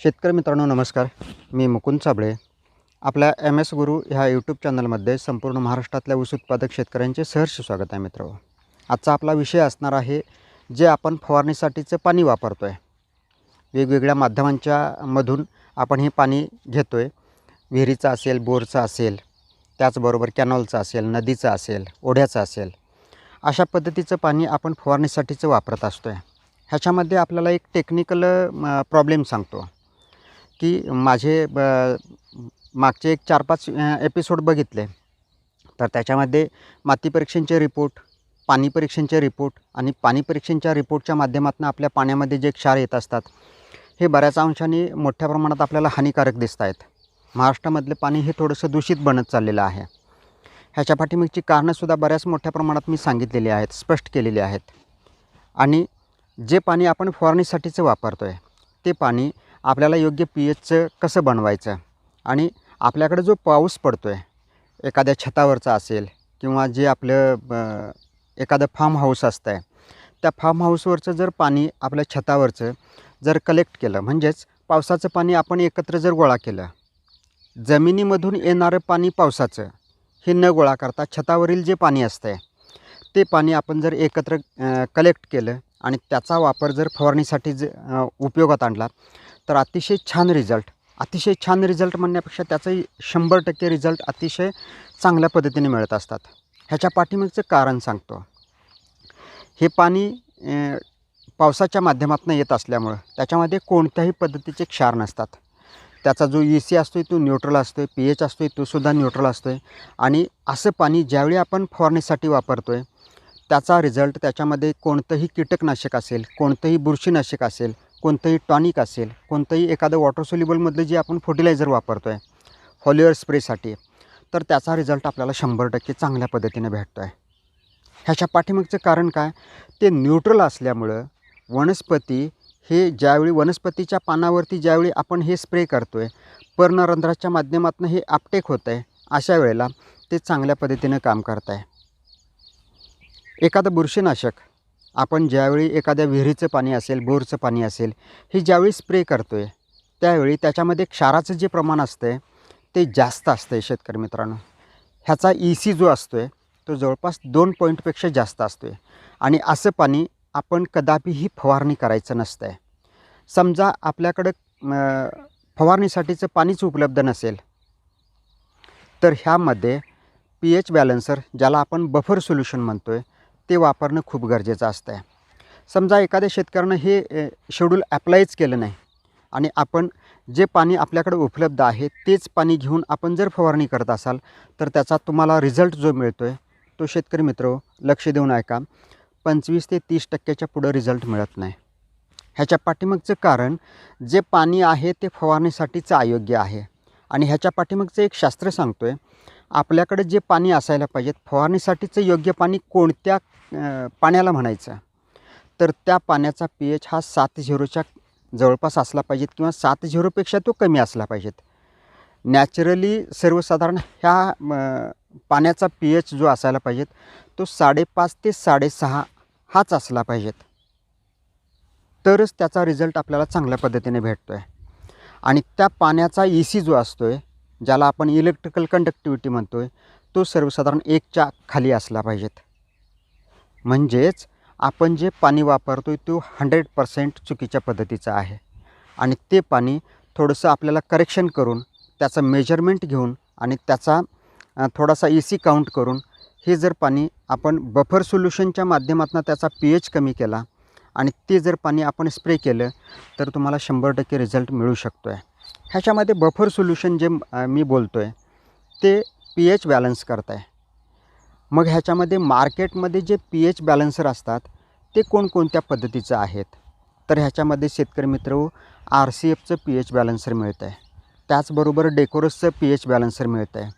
शेतकरी मित्रांनो नमस्कार. मी मुकुंद साबळे. आपल्या एम एस गुरु ह्या यूट्यूब चॅनलमध्ये संपूर्ण महाराष्ट्रातल्या ऊस उत्पादक शेतकऱ्यांचे सहर्ष स्वागत आहे मित्र आजचा आपला विषय असणार आहे जे आपण फवारणीसाठीचं पाणी वापरतो आहे वेगवेगळ्या माध्यमांच्या मधून आपण हे पाणी घेतो आहे विहिरीचं असेल बोरचं असेल त्याचबरोबर कॅनॉलचं असेल नदीचं असेल ओढ्याचं असेल अशा पद्धतीचं पाणी आपण फवारणीसाठीचं वापरत असतो आहे ह्याच्यामध्ये आपल्याला एक टेक्निकल प्रॉब्लेम सांगतो. की माझे ब मागचे एक चार पाच एपिसोड बघितले. तर त्याच्यामध्ये माती परीक्षांचे रिपोर्ट पाणी परीक्षांचे रिपोर्ट आणि पाणी परीक्षणच्या रिपोर्टच्या माध्यमातून आपल्या पाण्यामध्ये जे क्षार येत असतात हे बऱ्याच अंशाने मोठ्या प्रमाणात आपल्याला हानिकारक दिसत आहेत. महाराष्ट्रामधले पाणी हे थोडंसं दूषित बनत चाललेलं आहे. ह्याच्या पाठीमागची कारणंसुद्धा बऱ्याच मोठ्या प्रमाणात मी सांगितलेली आहेत स्पष्ट केलेली आहेत. आणि जे पाणी आपण फवारणीसाठीचं वापरतो आहे ते पाणी आपल्याला योग्य पी एचचं कसं बनवायचं? आणि आपल्याकडे जो पाऊस पडतो आहे एखाद्या छतावरचा असेल किंवा जे आपलं ब- एखादं फार्म हाऊस असतं आहे त्या फार्म हाऊसवरचं जर पाणी आपल्या छतावरचं जर कलेक्ट केलं म्हणजेच पावसाचं पाणी आपण एकत्र जर गोळा केलं जमिनीमधून येणारं पाणी पावसाचं हे न गोळा करता छतावरील जे पाणी असतं आहे ते पाणी आपण जर एकत्र कलेक्ट केलं आणि त्याचा वापर जर फवारणीसाठी ज उपयोगात आणला तर अतिशय छान रिझल्ट अतिशय छान रिझल्ट म्हणण्यापेक्षा त्याचंही शंभर टक्के रिझल्ट अतिशय चांगल्या पद्धतीने मिळत असतात. ह्याच्या पाठीमागचं कारण सांगतो. हे पाणी पावसाच्या माध्यमातून येत असल्यामुळं त्याच्यामध्ये कोणत्याही पद्धतीचे क्षार नसतात. त्याचा जो ई सी असतो तो न्यूट्रल असतो आहे पी एच असतो आहे तोसुद्धा न्यूट्रल असतो आहे आणि असं पाणी ज्यावेळी आपण फवारणीसाठी वापरतो आहे त्याचा रिझल्ट त्याच्यामध्ये कोणतंही कीटकनाशक असेल कोणतंही बुरशीनाशक असेल कोणतंही टॉनिक असेल कोणतंही एखादं वॉटर सोल्युबलमधलं जे आपण फर्टिलायझर वापरतो आहे हॉलिअर स्प्रेसाठी तर त्याचा रिझल्ट आपल्याला शंभर टक्के चांगल्या पद्धतीने भेटतो आहे ह्याच्या पाठीमागचं कारण काय? ते न्यूट्रल असल्यामुळं वनस्पती हे ज्यावेळी वनस्पतीच्या पानावरती ज्यावेळी आपण हे स्प्रे करतो आहे पर्णरंध्राच्या माध्यमातून हे आपटेक होतं आहे अशा वेळेला ते चांगल्या पद्धतीनं काम करत आहे एखादं बुरशीनाशक आपण ज्यावेळी एखाद्या विहिरीचं पाणी असेल बोरचं पाणी असेल हे ज्यावेळी स्प्रे करतो आहे त्यावेळी त्याच्यामध्ये क्षाराचं जे प्रमाण असतं आहे ते जास्त असतं आहे शेतकरी मित्रांनो. ह्याचा ई सी जो असतो आहे तो जवळपास दोन पॉईंटपेक्षा जास्त असतो आहे आणि असं पाणी आपण कदापिही फवारणी करायचं नसतं आहे समजा आपल्याकडं फवारणीसाठीचं पाणीच उपलब्ध नसेल तर ह्यामध्ये पी एच बॅलन्सर ज्याला आपण बफर सोल्युशन म्हणतो आहे ते वापरणं खूप गरजेचं असतं आहे समजा एखाद्या शेतकऱ्यानं हे शेड्यूल अप्लायच केलं नाही आणि आपण जे पाणी आपल्याकडे उपलब्ध आहे तेच पाणी घेऊन आपण जर फवारणी करत असाल तर त्याचा तुम्हाला रिझल्ट जो मिळतो आहे तो शेतकरी मित्र लक्ष देऊन ऐका. पंचवीस ते तीस टक्क्याच्या पुढं रिझल्ट मिळत नाही. ह्याच्या पाठीमागचं कारण जे पाणी आहे ते फवारणीसाठीचं अयोग्य आहे. आणि ह्याच्या पाठीमागचं एक शास्त्र सांगतो आहे आपल्याकडे जे पाणी असायला पाहिजेत फवारणीसाठीचं योग्य पाणी कोणत्या पाण्याला म्हणायचं? तर त्या पाण्याचा पी एच हा सात झिरोच्या जवळपास असला पाहिजेत किंवा सात झिरोपेक्षा तो कमी असला पाहिजेत. नॅचरली सर्वसाधारण ह्या म, पाण्याचा पी एच जो असायला पाहिजेत तो साडेपाच ते साडेसहा हाच असला पाहिजेत. तरच त्याचा रिझल्ट आपल्याला चांगल्या पद्धतीने भेटतो आहे आणि त्या पाण्याचा ई सी जो असतो आहे ज्याला आपण इलेक्ट्रिकल कंडक्टिव्हिटी म्हणतो आहे तो सर्वसाधारण एकच्या खाली असला पाहिजेत. म्हणजेच आपण जे पाणी वापरतो आहे तो हंड्रेड पर्सेंट चुकीच्या पद्धतीचा आहे. आणि ते पाणी थोडंसं आपल्याला करेक्शन करून त्याचं मेजरमेंट घेऊन आणि त्याचा थोडासा ए सी काउंट करून हे जर पाणी आपण बफर सोल्युशनच्या माध्यमातून त्याचा पी एच कमी केला आणि ते जर पाणी आपण स्प्रे केलं तर तुम्हाला शंभर टक्के रिझल्ट मिळू शकतो आहे ह्याच्यामध्ये बफर सोल्युशन जे मी बोलतो आहे ते पी एच बॅलन्स करत आहे मग ह्याच्यामध्ये मार्केटमध्ये जे पी एच बॅलन्सर असतात ते कोणकोणत्या पद्धतीचं आहेत? तर ह्याच्यामध्ये शेतकरी मित्र आर सी एफचं पी एच बॅलन्सर मिळतं आहे त्याचबरोबर डेकोरसचं पी एच बॅलन्सर मिळतं आहे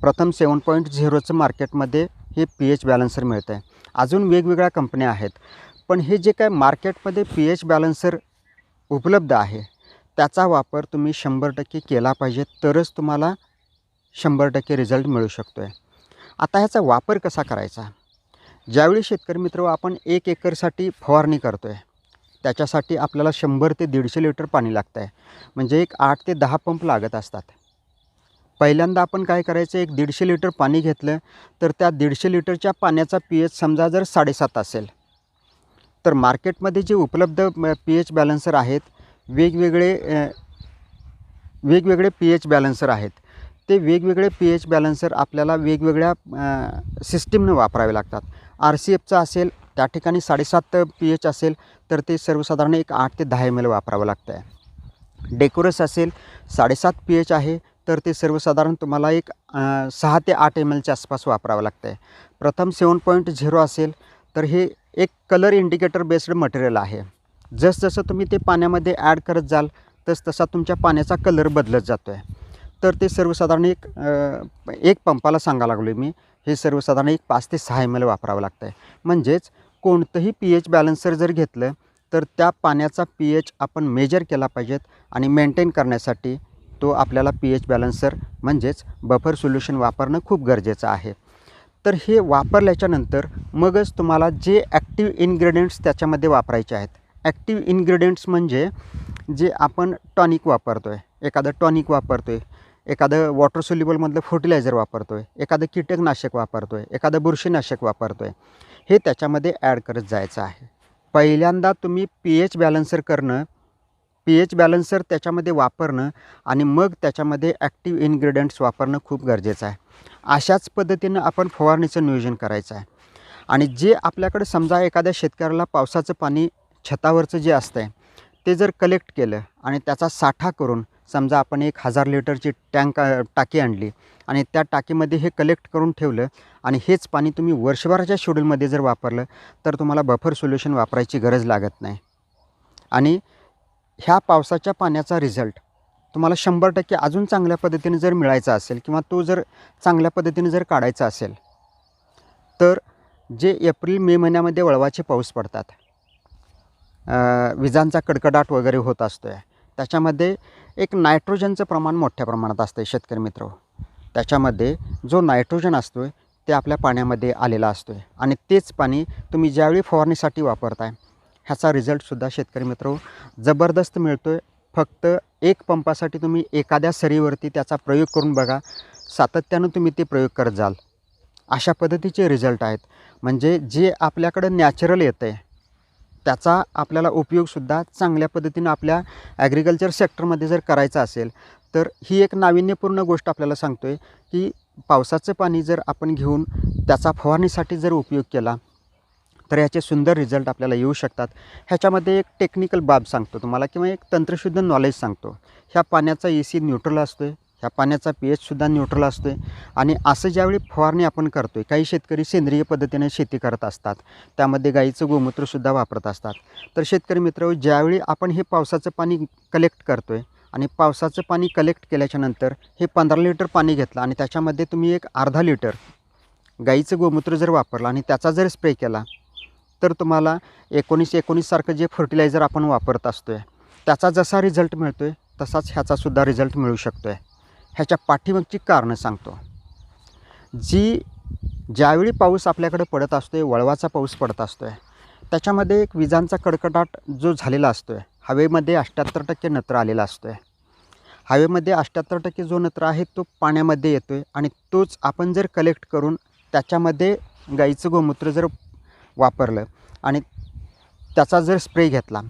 प्रथम सेवन पॉईंट झिरोचं मार्केटमध्ये हे पी एच बॅलन्सर मिळतं आहे अजून वेगवेगळ्या कंपन्या आहेत. पण हे जे काय मार्केटमध्ये पी एच बॅलन्सर उपलब्ध आहे त्याचा वापर तुम्ही शंभर टक्के केला पाहिजे तरच तुम्हाला शंभर टक्के रिझल्ट मिळू शकतो आहे आता ह्याचा वापर कसा करायचा? ज्यावेळी शेतकरी मित्र आपण एक एकरसाठी फवारणी करतो आहे त्याच्यासाठी आपल्याला शंभर ते दीडशे लिटर पाणी लागतं आहे म्हणजे एक आठ ते दहा पंप लागत असतात. पहिल्यांदा आपण काय करायचं एक दीडशे लिटर पाणी घेतलं तर त्या दीडशे लिटरच्या पाण्याचा पी एच समजा जर साडेसात असेल तर मार्केटमध्ये जे उपलब्ध पी एच बॅलन्सर आहेत वेगवेगळे वेगवेगळे पी एच बॅलन्सर आहेत. ते वेगवेगळे पी एच बॅलन्सर आपल्याला वेगवेगळ्या सिस्टीमनं वापरावे लागतात. आर सी एफचा असेल त्या ठिकाणी साडेसात पी एच असेल तर ते सर्वसाधारण एक आठ ते दहा एम एल वापरावं लागतं आहे डेकोरस असेल साडेसात पी एच आहे तर ते सर्वसाधारण तुम्हाला एक सहा ते आठ एम एलच्या आसपास वापरावं लागतं आहे प्रथम सेवन पॉईंट झिरो असेल तर हे एक कलर इंडिकेटर बेस्ड मटेरियल आहे. जसजसं तुम्ही ते पाण्यामध्ये ॲड करत जाल तस तसा तुमच्या पाण्याचा कलर बदलत जातो आहे तर ते सर्वसाधारण एक एक पंपाला सांगा लागलो मी. हे सर्वसाधारण एक पाच ते सहा एम एल वापरावं लागतं आहे म्हणजेच कोणतंही पी एच बॅलन्सर जर घेतलं तर त्या पाण्याचा पी एच आपण मेजर केला पाहिजेत आणि मेंटेन करण्यासाठी तो आपल्याला पी एच बॅलन्सर म्हणजेच बफर सोल्युशन वापरणं खूप गरजेचं आहे. तर हे वापरल्याच्यानंतर मगच तुम्हाला जे ॲक्टिव्ह इन्ग्रेडियंट्स त्याच्यामध्ये वापरायचे आहेत ॲक्टिव्ह इन्ग्रेडियंट्स म्हणजे जे आपण टॉनिक वापरतो आहे एखादं टॉनिक वापरतो आहे एखादं वॉटर सोल्युबलमधलं फर्टिलायझर वापरतो आहे एखादं कीटकनाशक वापरतो आहे एखादं बुरशीनाशक वापरतो आहे हे त्याच्यामध्ये ॲड करत जायचं आहे. पहिल्यांदा तुम्ही पी एच बॅलन्सर करणं पी एच बॅलन्सर त्याच्यामध्ये वापरणं आणि मग त्याच्यामध्ये ॲक्टिव्ह इन्ग्रेडियंट्स वापरणं खूप गरजेचं आहे. अशाच पद्धतीनं आपण फवारणीचं नियोजन करायचं आहे. आणि जे आपल्याकडे समजा एखाद्या शेतकऱ्याला पावसाचं पाणी छतावरचं जे असतं आहे ते जर कलेक्ट केलं आणि त्याचा साठा करून समजा आपण एक हजार लिटरची टँक टाकी आणली आणि त्या टाकीमध्ये हे कलेक्ट करून ठेवलं आणि हेच पाणी तुम्ही वर्षभराच्या शेड्यूलमध्ये जर वापरलं तर तुम्हाला बफर सोल्युशन वापरायची गरज लागत नाही. आणि ह्या पावसाच्या पाण्याचा रिझल्ट तुम्हाला शंभर टक्के अजून चांगल्या पद्धतीने जर मिळायचा असेल किंवा तो जर चांगल्या पद्धतीने जर काढायचा असेल तर जे एप्रिल मे महिन्यामध्ये वळवाचे पाऊस पडतात. विजांचा कडकडाट वगैरे होत असतो आहे त्याच्यामध्ये एक नायट्रोजनचं प्रमाण मोठ्या प्रमाणात असतं आहे शेतकरी मित्र. त्याच्यामध्ये जो नायट्रोजन असतो आहे ते आपल्या पाण्यामध्ये आलेला असतो आहे आणि तेच पाणी तुम्ही ज्यावेळी फवारणीसाठी वापरताय ह्याचा रिझल्टसुद्धा शेतकरी मित्र जबरदस्त मिळतो आहे फक्त एक पंपासाठी तुम्ही एखाद्या सरीवरती त्याचा प्रयोग करून बघा सातत्यानं तुम्ही ते प्रयोग करत जाल. अशा पद्धतीचे रिझल्ट आहेत. म्हणजे जे आपल्याकडं नॅचरल येतं आहे त्याचा आपल्याला उपयोगसुद्धा चांगल्या पद्धतीनं आपल्या ॲग्रिकल्चर सेक्टरमध्ये जर करायचा असेल तर ही एक नाविन्यपूर्ण गोष्ट आपल्याला सांगतो आहे की पावसाचं पाणी जर आपण घेऊन त्याचा फवारणीसाठी जर उपयोग केला तर याचे सुंदर रिझल्ट आपल्याला येऊ शकतात. ह्याच्यामध्ये एक टेक्निकल बाब सांगतो तुम्हाला किंवा एक तंत्रशुद्ध नॉलेज सांगतो. ह्या पाण्याचा ए सी न्यूट्रल असतो आहे ह्या पाण्याचा पी एचसुद्धा न्यूट्रल असतो आहे आणि असं ज्यावेळी फवारणी आपण करतो आहे काही शेतकरी सेंद्रिय पद्धतीने शेती करत असतात. त्यामध्ये गाईचं गोमूत्रसुद्धा वापरत असतात. तर शेतकरी मित्र ज्यावेळी आपण हे पावसाचं पाणी कलेक्ट करतो आहे आणि पावसाचं पाणी कलेक्ट केल्याच्यानंतर हे पंधरा लिटर पाणी घेतलं आणि त्याच्यामध्ये तुम्ही एक अर्धा लिटर गाईचं गोमूत्र जर वापरलं आणि त्याचा जर स्प्रे केला तर तुम्हाला एकोणीस एकोणीससारखं जे फर्टिलायझर आपण वापरत असतो आहे त्याचा जसा रिझल्ट मिळतो आहे तसाच ह्याचासुद्धा रिझल्ट मिळू शकतो आहे ह्याच्या पाठीमागची कारणं सांगतो. जी ज्यावेळी पाऊस आपल्याकडे पडत असतो आहे वळवाचा पाऊस पडत असतो आहे त्याच्यामध्ये एक विजांचा कडकडाट जो झालेला असतो आहे हवेमध्ये अष्ट्याहत्तर टक्के नत्र आलेला असतो आहे हवेमध्ये अष्ट्याहत्तर टक्के जो नत्र आहे तो पाण्यामध्ये येतो आहे आणि तोच आपण जर कलेक्ट करून त्याच्यामध्ये गाईचं गोमूत्र जर वापरलं आणि त्याचा जर स्प्रे घेतला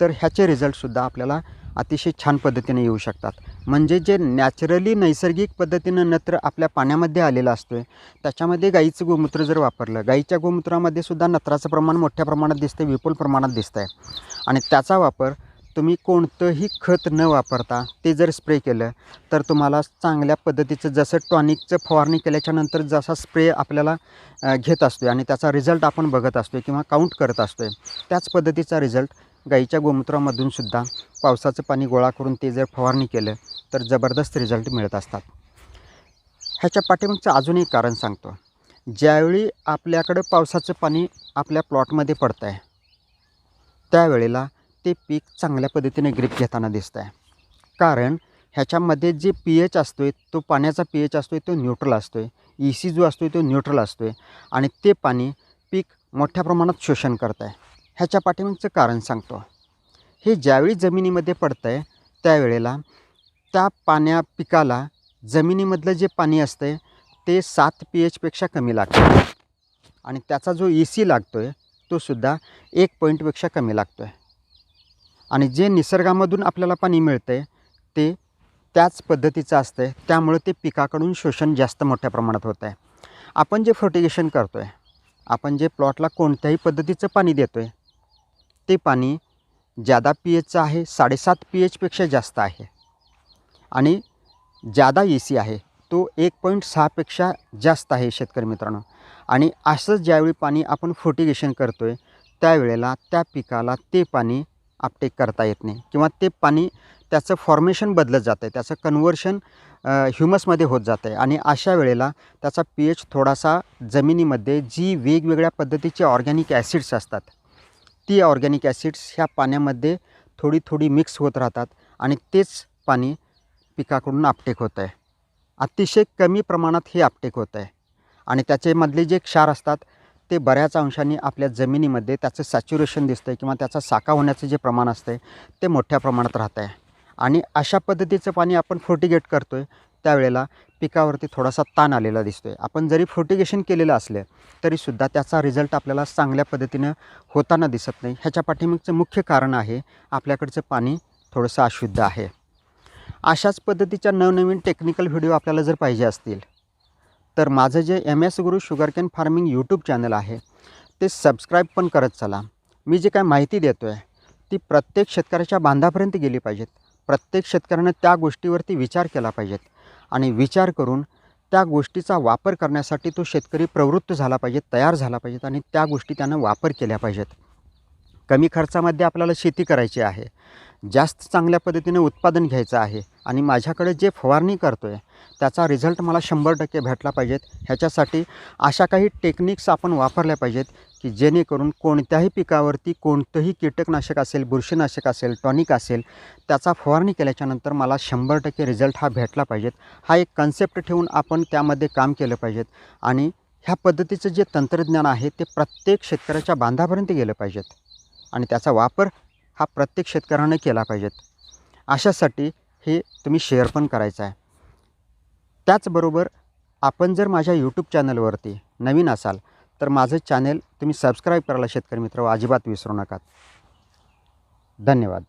तर ह्याचे रिझल्टसुद्धा आपल्याला अतिशय छान पद्धतीने येऊ शकतात. म्हणजे जे नॅचरली नैसर्गिक पद्धतीनं नत्र आपल्या पाण्यामध्ये आलेलं असतो आहे त्याच्यामध्ये गाईचं गोमूत्र जर वापरलं गाईच्या गोमूत्रामध्ये सुद्धा नत्राचं प्रमाण मोठ्या प्रमाणात दिसतं विपुल प्रमाणात दिसतं आहे आणि त्याचा वापर तुम्ही कोणतंही खत न वापरता ते जर स्प्रे केलं तर तुम्हाला चांगल्या पद्धतीचं जसं टॉनिकचं फवारणी केल्याच्यानंतर जसा स्प्रे आपल्याला घेत असतो आणि त्याचा रिझल्ट आपण बघत असतो किंवा काउंट करत असतो त्याच पद्धतीचा रिझल्ट गाईच्या गोमूत्रामधून सुद्धा पावसाचं पाणी गोळा करून ते जर फवारणी केलं तर जबरदस्त रिझल्ट मिळत असतात. ह्याच्या पाठीमागचं अजून एक कारण सांगतो. ज्यावेळी आपल्याकडं पावसाचं पाणी आपल्या प्लॉटमध्ये पडतं आहे त्यावेळेला ते पीक चांगल्या पद्धतीने ग्रीप घेताना दिसतं आहे कारण ह्याच्यामध्ये जे पी एच असतो आहे तो पाण्याचा पी एच असतो आहे तो न्यूट्रल असतो आहे ई सी जो असतो आहे तो न्यूट्रल असतो आहे आणि ते पाणी पीक मोठ्या प्रमाणात शोषण करत आहे ह्याच्या पाठीमागचं कारण सांगतो. हे ज्यावेळी जमिनीमध्ये पडतं आहे त्यावेळेला त्या पाण्या पिकाला जमिनीमधलं जे पाणी असतं आहे ते सात पी एचपेक्षा कमी लागतं आणि त्याचा जो ई सी लागतो आहे तो सुद्धा एक पॉईंटपेक्षा कमी लागतो आहे आणि जे निसर्गामधून आपल्याला पाणी मिळतं आहे ते त्याच पद्धतीचं असतं आहे त्यामुळे ते पिकाकडून शोषण जास्त मोठ्या प्रमाणात होतं आहे आपण जे फर्टिगेशन करतो आहे आपण जे प्लॉटला कोणत्याही पद्धतीचं पाणी देतो आहे ते पाणी जादा पी एचचं आहे साडेसात पी एचपेक्षा जास्त आहे. आणि जादा ए सी आहे तो एक पॉईंट सहापेक्षा जास्त आहे शेतकरी मित्रांनो. आणि असंच ज्यावेळी पाणी आपण फोटिगेशन करतो आहे त्यावेळेला त्या पिकाला ते पाणी आपटेक करता येत नाही. किंवा ते पाणी त्याचं फॉर्मेशन बदलत जातं आहे त्याचं कन्वर्शन ह्युमसमध्ये होत जातं आहे आणि अशा वेळेला त्याचा पी एच थोडासा जमिनीमध्ये जी वेगवेगळ्या पद्धतीचे ऑर्गॅनिक ॲसिड्स असतात ती ऑर्गॅनिक ॲसिड्स ह्या पाण्यामध्ये थोडी थोडी मिक्स होत राहतात आणि तेच पाणी पिकाकडून आपटेक होत आहे. अतिशय कमी प्रमाणात हे आपटेक होत आहे. आणि त्याच्यामधले जे क्षार असतात ते बऱ्याच अंशाने आपल्या जमिनीमध्ये त्याचं सॅच्युरेशन दिसतं आहे किंवा त्याचा साका होण्याचं जे प्रमाण असतं आहे ते मोठ्या प्रमाणात राहतं आहे आणि अशा पद्धतीचं पाणी आपण फोर्टिगेट करतो आहे त्यावेळेला पिकावरती थोडासा ताण आलेला दिसतो आहे आपण जरी फोर्टिगेशन केलेलं असलं तरीसुद्धा त्याचा रिझल्ट आपल्याला चांगल्या पद्धतीनं होताना दिसत नाही. ह्याच्या पाठीमागचं मुख्य कारण आहे आपल्याकडचं पाणी थोडंसं अशुद्ध आहे. अशाच पद्धतीच्या नवनवीन टेक्निकल व्हिडिओ आपल्याला जर पाहिजे असतील तर माझं जे M S Guru sugar cane farming YouTube channel आहे ते सबस्क्राईब पण करत चला. मी जी काय माहिती देतो आहे ती प्रत्येक शेतकऱ्याच्या बांधापर्यंत गेली पाहिजेत. प्रत्येक शेतकऱ्यानं त्या गोष्टीवरती विचार केला पाहिजेत. आणि विचार करून त्या गोष्टीचा वापर करण्यासाठी तो शेतकरी प्रवृत्त झाला पाहिजे तयार झाला पाहिजेत आणि त्या गोष्टी त्यानं वापर केल्या पाहिजेत. कमी खर्चामध्ये आपल्याला शेती करायची आहे. जास्त चांगल्या पद्धतीने उत्पादन घ्यायचं आहे आणि माझ्याकडे जे फवारणी करतो आहे त्याचा रिझल्ट मला शंभर टक्के भेटला पाहिजेत. ह्याच्यासाठी अशा काही टेक्निक्स आपण वापरल्या पाहिजेत की जेणेकरून कोणत्याही पिकावरती कोणतंही कीटकनाशक असेल बुरशीनाशक असेल टॉनिक असेल त्याचा फवारणी केल्याच्यानंतर मला शंभर टक्के रिझल्ट हा भेटला पाहिजेत हा एक कन्सेप्ट ठेवून आपण त्यामध्ये काम केलं पाहिजेत आणि ह्या पद्धतीचं जे तंत्रज्ञान आहे ते प्रत्येक शेतकऱ्याच्या बांधापर्यंत गेलं पाहिजेत आणि त्याचा वापर हा प्रत्येक शेतकऱ्याने केला पाहिजेत अशासाठी हे तुम्ही शेअर पण करायचं आहे. त्याचबरोबर आपण जर माझ्या यूट्यूब चॅनलवरती नवीन असाल तर माझं चॅनेल तुम्ही सबस्क्राईब करायला शेतकरी मित्र अजिबात विसरू नका. धन्यवाद.